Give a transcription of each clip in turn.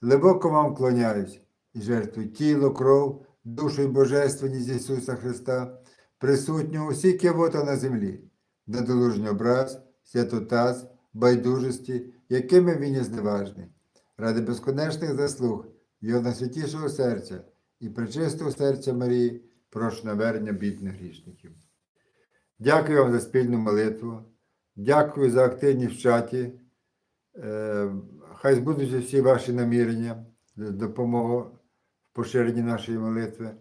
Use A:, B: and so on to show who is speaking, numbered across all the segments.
A: глибоко вам вклоняюсь і жертвую тіло, кров, душу і божественність Ісуса Христа, присутнього усі кивота на землі, недолужній образ, святотаз, байдужості, якими він є зневажний, ради безконечних заслуг Його найсвятішого серця і пречистого серця Марії, прошу навернення бідних грішників. Дякую вам за спільну молитву. Дякую за активність в чаті. Хай збудуться всі ваші намірення за допомогу в поширенні нашої молитви.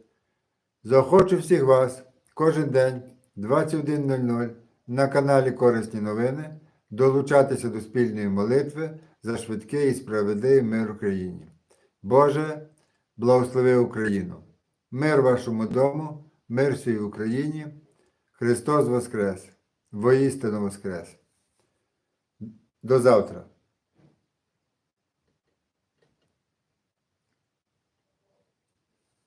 A: Заохочу всіх вас кожен день 21.00 на каналі Корисні новини долучатися до спільної молитви за швидкий і справедливий мир Україні. Боже, благослови Україну! Мир вашому дому, мир всій Україні. Христос Воскрес! Воістину Воскрес! До завтра!